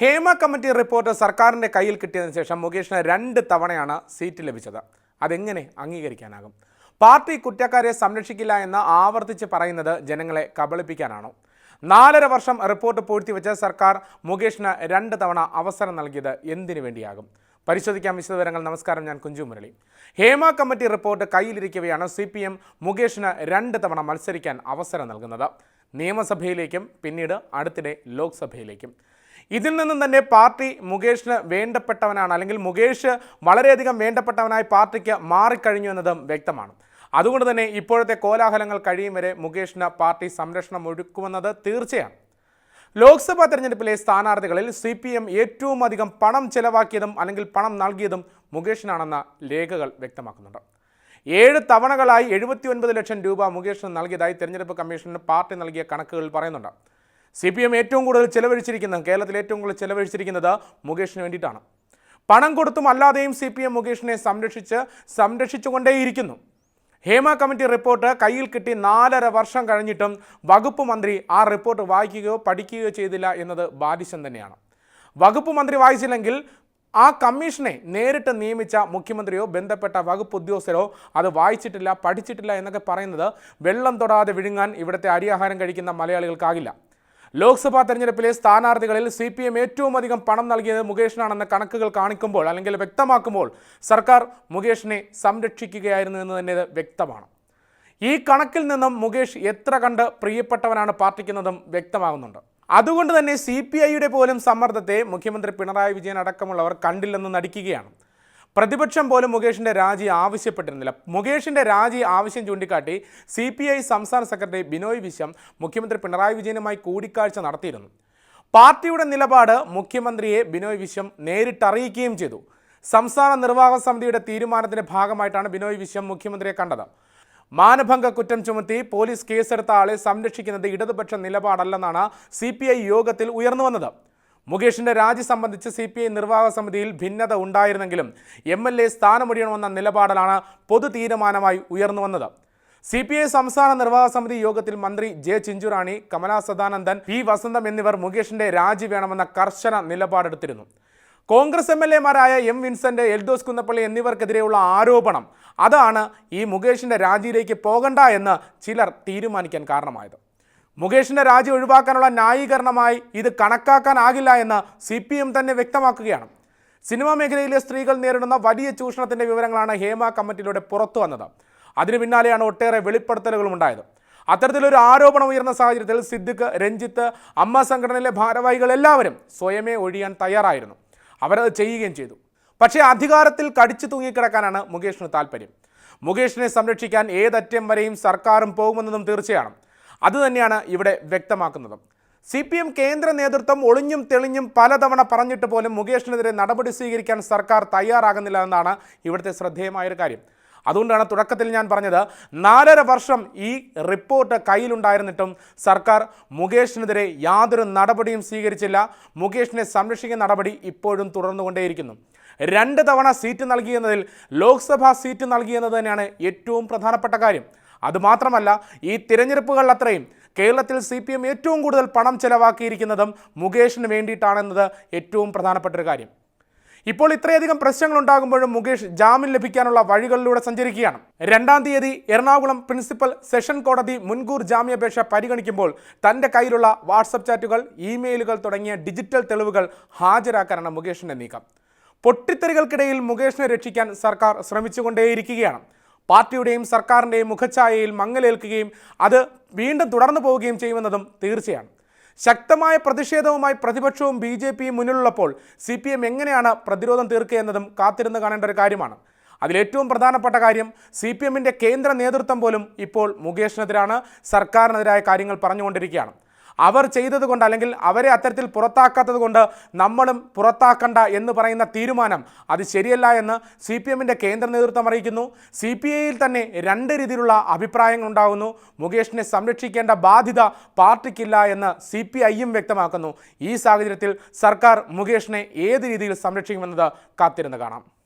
Hema committee report സർക്കാരിന്റെ കയ്യിൽ കിട്ടിയതിനു ശേഷം മുകേഷിന് രണ്ട് തവണയാണ് സീറ്റ് ലഭിച്ചത്. അതെങ്ങനെ അംഗീകരിക്കാനാകും? പാർട്ടി കുറ്റക്കാരെ സംരക്ഷിക്കില്ല എന്ന് ആവർത്തിച്ച് പറയുന്നത് ജനങ്ങളെ കബളിപ്പിക്കാനാണോ? നാലര വർഷം റിപ്പോർട്ട് പൂഴ്ത്തിവെച്ച സർക്കാർ മുകേഷിന് രണ്ട് തവണ അവസരം നൽകിയത് എന്തിനു വേണ്ടിയാകും? പരിശോധിക്കാം വിശദവിവരങ്ങൾ. നമസ്കാരം ഞാൻ കുഞ്ചു മുരളി. ഹേമ കമ്മിറ്റി റിപ്പോർട്ട് കയ്യിലിരിക്കവെയാണ് സി പി എം മുകേഷിന് രണ്ട് തവണ മത്സരിക്കാൻ അവസരം നൽകുന്നത്. നിയമസഭയിലേക്കും പിന്നീട് അടുത്തിടെ ലോക്സഭയിലേക്കും. ഇതിൽ നിന്നും തന്നെ പാർട്ടി മുകേഷിന് വേണ്ടപ്പെട്ടവനാണ് അല്ലെങ്കിൽ മുകേഷ് വളരെയധികം വേണ്ടപ്പെട്ടവനായി പാർട്ടിക്ക് മാറിക്കഴിഞ്ഞു എന്നതും വ്യക്തമാണ്. അതുകൊണ്ട് തന്നെ ഇപ്പോഴത്തെ കോലാഹലങ്ങൾ കഴിയും വരെ മുകേഷിന് പാർട്ടി സംരക്ഷണം ഒഴുക്കുമെന്നത് തീർച്ചയാണ്. ലോക്സഭാ തെരഞ്ഞെടുപ്പിലെ സ്ഥാനാർത്ഥികളിൽ സി പി എം ഏറ്റവും അധികം പണം ചെലവാക്കിയതും അല്ലെങ്കിൽ പണം നൽകിയതും മുകേഷിനാണെന്ന രേഖകൾ വ്യക്തമാക്കുന്നുണ്ട്. ഏഴ് തവണകളായി എഴുപത്തി ഒൻപത് ലക്ഷം രൂപ മുകേഷിന് നൽകിയതായി തെരഞ്ഞെടുപ്പ് കമ്മീഷന് പാർട്ടി നൽകിയ കണക്കുകൾ പറയുന്നുണ്ട്. സി പി എം ഏറ്റവും കൂടുതൽ ചെലവഴിച്ചിരിക്കുന്നത് കേരളത്തിൽ ഏറ്റവും കൂടുതൽ ചെലവഴിച്ചിരിക്കുന്നത് മുകേഷിന് വേണ്ടിയിട്ടാണ്. പണം കൊടുത്തും അല്ലാതെയും സി പി എം മുകേഷിനെ സംരക്ഷിച്ച് സംരക്ഷിച്ചുകൊണ്ടേയിരിക്കുന്നു. ഹേമ കമ്മിറ്റി റിപ്പോർട്ട് കയ്യിൽ കിട്ടി നാലര വർഷം കഴിഞ്ഞിട്ടും വകുപ്പ് മന്ത്രി ആ റിപ്പോർട്ട് വായിക്കുകയോ പഠിക്കുകയോ ചെയ്തില്ല എന്നത് ബാധിശം തന്നെയാണ്. വകുപ്പ് മന്ത്രി വായിച്ചില്ലെങ്കിൽ ആ കമ്മീഷനെ നേരിട്ട് നിയമിച്ച മുഖ്യമന്ത്രിയോ ബന്ധപ്പെട്ട വകുപ്പ് ഉദ്യോഗസ്ഥരോ അത് വായിച്ചിട്ടില്ല പഠിച്ചിട്ടില്ല എന്നൊക്കെ പറയുന്നത് വെള്ളം തൊടാതെ വിഴുങ്ങാൻ ഇവിടുത്തെ അരിയാഹാരം കഴിക്കുന്ന മലയാളികൾക്കാകില്ല. ലോക്സഭാ തെരഞ്ഞെടുപ്പിലെ സ്ഥാനാർത്ഥികളിൽ സി പി എം ഏറ്റവും അധികം പണം നൽകിയത് മുകേഷിനാണെന്ന കണക്കുകൾ കാണിക്കുമ്പോൾ അല്ലെങ്കിൽ വ്യക്തമാക്കുമ്പോൾ സർക്കാർ മുകേഷിനെ സംരക്ഷിക്കുകയായിരുന്നു എന്ന് തന്നെ വ്യക്തമാണ്. ഈ കണക്കിൽ നിന്നും മുകേഷ് എത്ര കണ്ട് പ്രിയപ്പെട്ടവനാണ് പാർട്ടിക്കുന്നതും വ്യക്തമാകുന്നുണ്ട്. അതുകൊണ്ട് തന്നെ സി പി ഐയുടെ പോലും സമ്മർദ്ദത്തെ മുഖ്യമന്ത്രി പിണറായി വിജയൻ അടക്കമുള്ളവർ കണ്ടില്ലെന്ന് നടിക്കുകയാണ്. പ്രതിപക്ഷം പോലും മുകേഷിന്റെ രാജി ആവശ്യപ്പെട്ടിരുന്നില്ല. മുകേഷിന്റെ രാജി ആവശ്യം ചൂണ്ടിക്കാട്ടി സി പി ഐ സംസ്ഥാന സെക്രട്ടറി ബിനോയ് വിശ്വം മുഖ്യമന്ത്രി പിണറായി വിജയനുമായി കൂടിക്കാഴ്ച നടത്തിയിരുന്നു. പാർട്ടിയുടെ നിലപാട് മുഖ്യമന്ത്രിയെ ബിനോയ് വിശ്വം നേരിട്ടറിയിക്കുകയും ചെയ്തു. സംസ്ഥാന നിർവാഹക സമിതിയുടെ തീരുമാനത്തിന്റെ ഭാഗമായിട്ടാണ് ബിനോയ് വിശ്വം മുഖ്യമന്ത്രിയെ കണ്ടത്. മാനഭംഗ കുറ്റം ചുമത്തി പോലീസ് കേസെടുത്ത ആളെ സംരക്ഷിക്കുന്നത് ഇടതുപക്ഷ നിലപാടല്ലെന്നാണ് സി യോഗത്തിൽ ഉയർന്നു വന്നത്. മുകേഷിന്റെ രാജി സംബന്ധിച്ച് സി പി ഐ നിർവാഹക സമിതിയിൽ ഭിന്നത ഉണ്ടായിരുന്നെങ്കിലും എം എൽ എ സ്ഥാനമൊഴിയണമെന്ന നിലപാടിലാണ് പൊതു തീരുമാനമായി ഉയർന്നു വന്നത്. സി പി ഐ സംസ്ഥാന നിർവാഹക സമിതി യോഗത്തിൽ മന്ത്രി ജെ ചിഞ്ചുറാണി കമലാ സദാനന്ദൻ പി വസന്തം എന്നിവർ മുകേഷിന്റെ രാജി വേണമെന്ന കർശന നിലപാടെടുത്തിരുന്നു. കോൺഗ്രസ് എം എൽ എമാരായ എം വിൻസെന്റ് എൽദോസ് കുന്നപ്പള്ളി എന്നിവർക്കെതിരെയുള്ള ആരോപണം അതാണ് ഈ മുകേഷിന്റെ രാജിയിലേക്ക് പോകണ്ട എന്ന് ചിലർ തീരുമാനിക്കാൻ കാരണമായത്. മുകേഷിന്റെ രാജി ഒഴിവാക്കാനുള്ള ന്യായീകരണമായി ഇത് കണക്കാക്കാനാകില്ല എന്ന് സി പി എം തന്നെ വ്യക്തമാക്കുകയാണ്. സിനിമാ മേഖലയിലെ സ്ത്രീകൾ നേരിടുന്ന വലിയ ചൂഷണത്തിന്റെ വിവരങ്ങളാണ് ഹേമ കമ്മിറ്റിയിലൂടെ പുറത്തു വന്നത്. അതിനു പിന്നാലെയാണ് ഒട്ടേറെ വെളിപ്പെടുത്തലുകളും ഉണ്ടായത്. അത്തരത്തിലൊരു ആരോപണം ഉയർന്ന സാഹചര്യത്തിൽ സിദ്ദിഖ് രഞ്ജിത്ത് അമ്മ സംഘടനയിലെ ഭാരവാഹികൾ എല്ലാവരും സ്വയമേ ഒഴിയാൻ തയ്യാറായിരുന്നു. അവരത് ചെയ്യുകയും ചെയ്തു. പക്ഷേ അധികാരത്തിൽ കടിച്ചു തൂങ്ങിക്കിടക്കാനാണ് മുകേഷിന് താല്പര്യം മുകേഷിനെ സംരക്ഷിക്കാൻ ഏതറ്റം വരെയും സർക്കാരും പോകുമെന്നതും തീർച്ചയാണ്. അതുതന്നെയാണ് ഇവിടെ വ്യക്തമാക്കുന്നത്. സി പി എം കേന്ദ്ര നേതൃത്വം ഒളിഞ്ഞും തെളിഞ്ഞും പലതവണ പറഞ്ഞിട്ട് പോലും മുകേഷിനെതിരെ നടപടി സ്വീകരിക്കാൻ സർക്കാർ തയ്യാറാകുന്നില്ല എന്നാണ് ഇവിടുത്തെ ശ്രദ്ധേയമായൊരു കാര്യം. അതുകൊണ്ടാണ് തുടക്കത്തിൽ ഞാൻ പറഞ്ഞത് നാലര വർഷം ഈ റിപ്പോർട്ട് കയ്യിലുണ്ടായിരുന്നിട്ടും സർക്കാർ മുകേഷിനെതിരെ യാതൊരു നടപടിയും സ്വീകരിച്ചില്ല. മുകേഷിനെ സംരക്ഷിക്കുന്ന നടപടി ഇപ്പോഴും തുടർന്നുകൊണ്ടേയിരിക്കുന്നു. രണ്ട് തവണ സീറ്റ് നൽകിയെന്നതിൽ ലോക്സഭാ സീറ്റ് നൽകിയെന്നത് തന്നെയാണ് ഏറ്റവും പ്രധാനപ്പെട്ട കാര്യം. അതുമാത്രമല്ല ഈ തിരഞ്ഞെടുപ്പുകൾ അത്രയും കേരളത്തിൽ സി പി എം ഏറ്റവും കൂടുതൽ പണം ചെലവാക്കിയിരിക്കുന്നതും മുകേഷിന് വേണ്ടിയിട്ടാണെന്നത് ഏറ്റവും പ്രധാനപ്പെട്ട ഒരു കാര്യം. ഇപ്പോൾ ഇത്രയധികം പ്രശ്നങ്ങൾ ഉണ്ടാകുമ്പോഴും മുകേഷ് ജാമ്യം ലഭിക്കാനുള്ള വഴികളിലൂടെ സഞ്ചരിക്കുകയാണ്. രണ്ടാം തീയതി എറണാകുളം പ്രിൻസിപ്പൽ സെഷൻ കോടതി മുൻകൂർ ജാമ്യാപേക്ഷ പരിഗണിക്കുമ്പോൾ തന്റെ കയ്യിലുള്ള വാട്സപ്പ് ചാറ്റുകൾ ഇമെയിലുകൾ തുടങ്ങിയ ഡിജിറ്റൽ തെളിവുകൾ ഹാജരാക്കാനാണ് മുകേഷിന്റെ നീക്കം. പൊട്ടിത്തെറികൾക്കിടയിൽ മുകേഷിനെ രക്ഷിക്കാൻ സർക്കാർ ശ്രമിച്ചുകൊണ്ടേയിരിക്കുകയാണ്. പാർട്ടിയുടെയും സർക്കാരിന്റെയും മുഖഛായയിൽ മങ്ങലേൽക്കുകയും അത് വീണ്ടും തുടർന്നു പോവുകയും ചെയ്യുമെന്നതും തീർച്ചയാണ്. ശക്തമായ പ്രതിഷേധവുമായി പ്രതിപക്ഷവും ബി ജെ പിയും മുന്നിലുള്ളപ്പോൾ സി പി എം എങ്ങനെയാണ് പ്രതിരോധം തീർക്കുക എന്നതും കാത്തിരുന്ന് കാണേണ്ട ഒരു കാര്യമാണ്. അതിലേറ്റവും പ്രധാനപ്പെട്ട കാര്യം സി പി എമ്മിന്റെ കേന്ദ്ര നേതൃത്വം പോലും ഇപ്പോൾ മുകേഷിനെതിരാണ് സർക്കാരിനെതിരായ കാര്യങ്ങൾ പറഞ്ഞുകൊണ്ടിരിക്കുകയാണ്. അവർ ചെയ്തതുകൊണ്ട് അല്ലെങ്കിൽ അവരെ അത്തരത്തിൽ പുറത്താക്കാത്തത് കൊണ്ട് നമ്മളും പുറത്താക്കണ്ട എന്ന് പറയുന്ന തീരുമാനം അത് ശരിയല്ല എന്ന് സി പി എമ്മിന്റെ കേന്ദ്ര നേതൃത്വം അറിയിക്കുന്നു. സി പി ഐയിൽ തന്നെ രണ്ട് രീതിയിലുള്ള അഭിപ്രായങ്ങൾ ഉണ്ടാകുന്നു. മുകേഷിനെ സംരക്ഷിക്കേണ്ട ബാധ്യത പാർട്ടിക്കില്ല എന്ന് സി പി ഐയും വ്യക്തമാക്കുന്നു. ഈ സാഹചര്യത്തിൽ സർക്കാർ മുകേഷിനെ ഏത് രീതിയിൽ സംരക്ഷിക്കുമെന്നത് കാത്തിരുന്ന് കാണാം.